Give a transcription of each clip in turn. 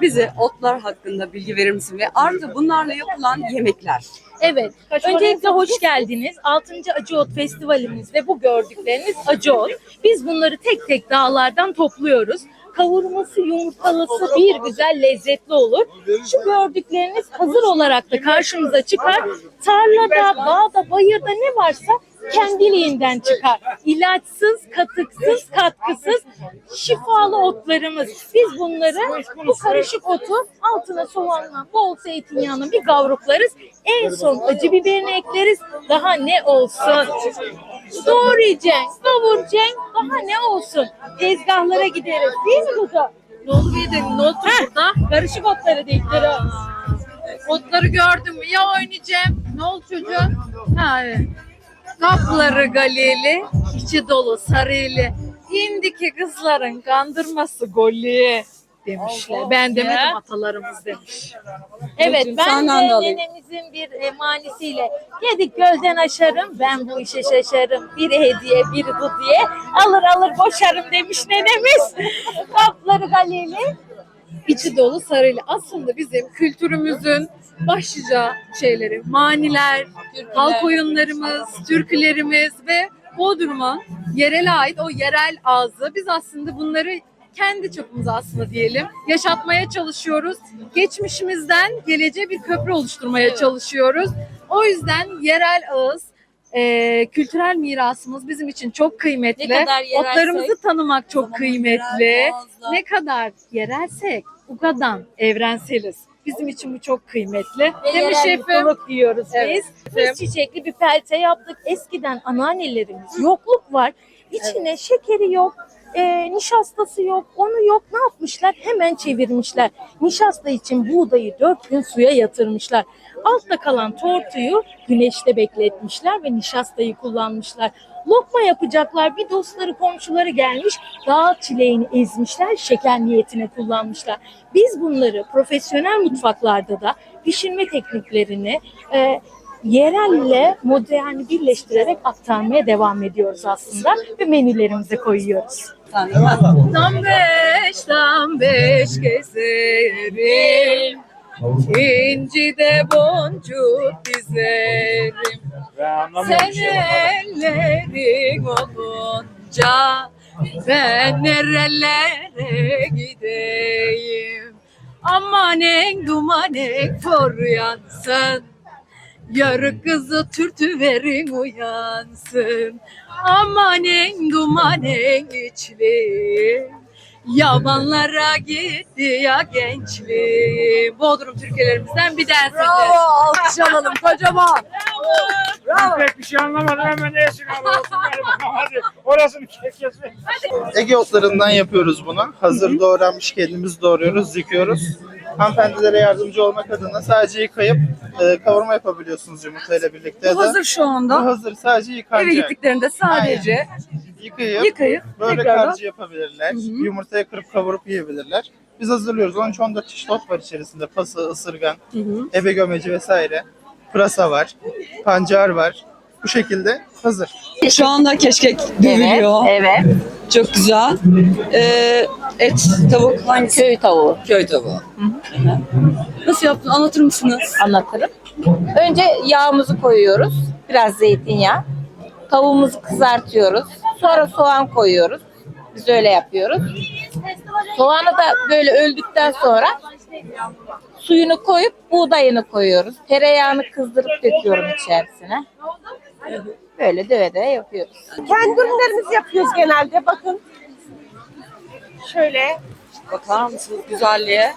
bize otlar hakkında bilgi verir misin? Ve artı bunlarla yapılan yemekler. Evet. Öncelikle hoş geldiniz. 6. Acı Ot Festivalimiz ve bu gördükleriniz acı ot. Biz bunları tek tek dağlardan topluyoruz. Kavurması, yumurtalısı bir güzel lezzetli olur. Şu gördükleriniz hazır olarak da karşımıza çıkar. Tarlada, bağda, bayırda ne varsa kendiliğinden çıkar. İlaçsız, katıksız, katkısız şifalı otlarımız. Biz bunları bu karışık otu altına soğanla, bol zeytinyağını bir kavruklarız. En son acı biberini ekleriz. Daha ne olsun? Doğrayacaksın, kavuracaksın. Daha ne olsun? Tezgahlara gideriz. Değil mi Dudu? Ne oldu dedim, ne oldu burada? Karışık otları diktiriyoruz. Otları gördüm mü? Ya oynayacağım. Ne oldu çocuğum? Ha, evet. Kapları galeli, içi dolu sarıylı. Indiki kızların kandırması golü demişler. Ben demedim atalarımız demiş. Evet Çocuğum, ben senden de de alayım. nenemizin bir e, manisiyle gözden aşarım ben bu işe şaşarım biri hediye biri bu diye alır alır boşarım demiş nenemiz kapları galeli İçi dolu sarıylı. Aslında bizim kültürümüzün başlıca şeyleri, maniler, halk oyunlarımız, türkülerimiz ve Bodrum'un yerel ait o yerel ağzı. Biz aslında bunları kendi çapımıza aslında diyelim yaşatmaya çalışıyoruz. Geçmişimizden geleceğe bir köprü oluşturmaya çalışıyoruz. O yüzden yerel ağız e, kültürel mirasımız bizim için çok kıymetli. Ne kadar yerelsek- Otlarımızı tanımak çok kıymetli. Ne kadar yerelsek o kadar evrenseliz. Bizim için bu çok kıymetli. ve Değil mi yerel şefim? mutluluk diyoruz Evet. biz. Biz çiçekli bir pelte yaptık. Eskiden anneannelerimiz yokluk var. İçine şekeri yok, e, nişastası yok, onu yok. Ne yapmışlar? Hemen çevirmişler. Nişasta için buğdayı dört gün suya yatırmışlar. Altta kalan tortuyu güneşte bekletmişler ve nişastayı kullanmışlar. Lokma yapacaklar. Bir dostları komşuları gelmiş. Dağ çileğini ezmişler. Şeker niyetine kullanmışlar. Biz bunları profesyonel mutfaklarda da pişirme tekniklerini e, yerelle moderni birleştirerek aktarmaya devam ediyoruz aslında ve menülerimize koyuyoruz. Tam beş, tam beş gezerim. İnci de boncuk dizerim. Sen ellerin olunca ben nerelere gideyim. Aman en duman en kor yansın. Yarı kızı türtü verin uyansın. Aman en duman en içli. Yabanlara gitti ya gençliğim. Bodrum türkülerimizden bir tanesi. Bravo. Alkış alalım kocaman. Bravo. Pek bir şey anlamadım hemen neyse olsun hadi orasını kesme. Ege otlarından yapıyoruz bunu. Hazır doğranmış kendimiz doğruyoruz, yıkıyoruz. Hanımefendilere yardımcı olmak adına sadece yıkayıp e, kavurma yapabiliyorsunuz yumurtayla birlikte. Bu hazır şu Bu anda. hazır sadece Eve yıkanacak. gittiklerinde sadece Yıkayıp yıkayıp böyle tekrardan karcı yapabilirler. Hı hı. Yumurtaya kırıp kavurup yiyebilirler. Biz hazırlıyoruz. 13-14 çeşit ot var içerisinde. Pası, ısırgan, Hı hı. ebe gömeci vesaire. Pırasa var, pancar var. Bu şekilde hazır. Şu anda keşkek dövülüyor. Evet. Çok güzel. Ee, et, tavuk hangisi? Köy tavuğu Köy tavuğu. Nasıl yaptın? Anlatır mısınız? anlatırım. Önce yağımızı koyuyoruz. Biraz zeytinyağı. Tavuğumuzu kızartıyoruz. Sonra soğan koyuyoruz. Biz öyle yapıyoruz. Soğanı da böyle öldükten sonra suyunu koyup buğdayını koyuyoruz. Tereyağını kızdırıp döküyorum içerisine. Böyle döve döve yapıyoruz. Kendi ürünlerimizi yapıyoruz genelde. Bakın. Şöyle. Bakar mısınız güzelliğe?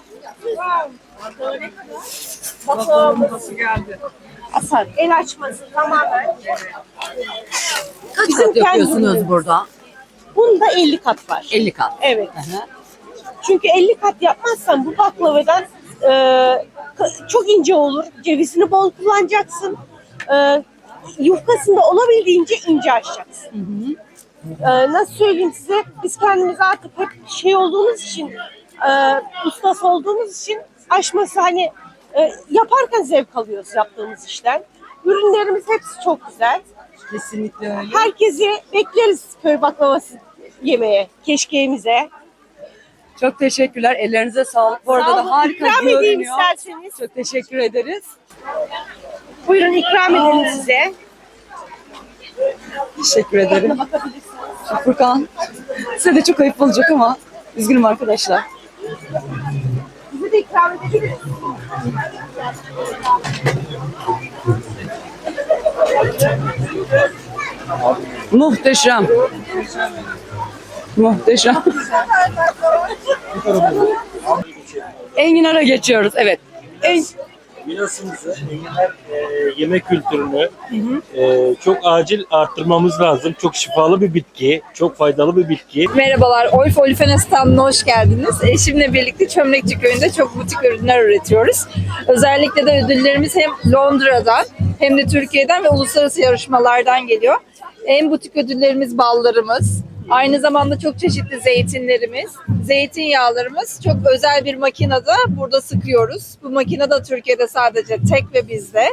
Bakalım. Nasıl geldi? Asar. El açması tamamen. Kaç Bizim kat yapıyorsunuz burada? Bunda 50 kat var. 50 kat. Evet. Hı hı. Çünkü 50 kat yapmazsan bu baklavadan e, çok ince olur. Cevizini bol kullanacaksın. E, yufkasında olabildiğince ince açacaksın. E, nasıl söyleyeyim size? Biz kendimiz artık hep şey olduğumuz için, e, ustası olduğumuz için aşması hani e, yaparken zevk alıyoruz yaptığımız işten. Ürünlerimiz hepsi çok güzel. Kesinlikle öyle. Herkesi bekleriz köy baklavası yemeye, keşkeğimize. Çok teşekkürler. Ellerinize sağlık. Bu arada Sağ da olun. harika İkram edeyim görünüyor. isterseniz. Çok teşekkür ederiz. Buyurun ikram edelim size. Teşekkür ederim. Furkan. Size de çok ayıp olacak ama üzgünüm arkadaşlar. Size de ikram edebiliriz. Muhteşem. Muhteşem. Enginar'a geçiyoruz. Evet. En, Mirasımızı, enginar e, yemek kültürünü e, çok acil arttırmamız lazım. Çok şifalı bir bitki, çok faydalı bir bitki. Merhabalar, Olf Olifene standına hoş geldiniz. Eşimle birlikte Çömlekçi Köyü'nde çok butik ürünler üretiyoruz. Özellikle de ödüllerimiz hem Londra'dan hem de Türkiye'den ve uluslararası yarışmalardan geliyor. En butik ödüllerimiz ballarımız. Aynı zamanda çok çeşitli zeytinlerimiz, zeytinyağlarımız çok özel bir makinede burada sıkıyoruz. Bu makine de Türkiye'de sadece tek ve bizde.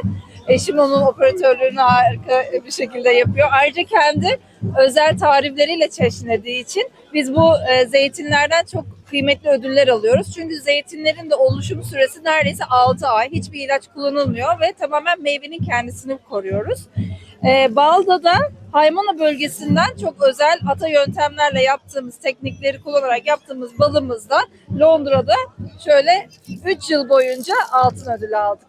Eşim onun operatörlüğünü harika bir şekilde yapıyor. Ayrıca kendi özel tarifleriyle çeşnediği için biz bu e, zeytinlerden çok kıymetli ödüller alıyoruz. Çünkü zeytinlerin de oluşum süresi neredeyse 6 ay. Hiçbir ilaç kullanılmıyor ve tamamen meyvenin kendisini koruyoruz. E, balda da Haymana bölgesinden çok özel ata yöntemlerle yaptığımız teknikleri kullanarak yaptığımız balımızda Londra'da şöyle 3 yıl boyunca altın ödülü aldık.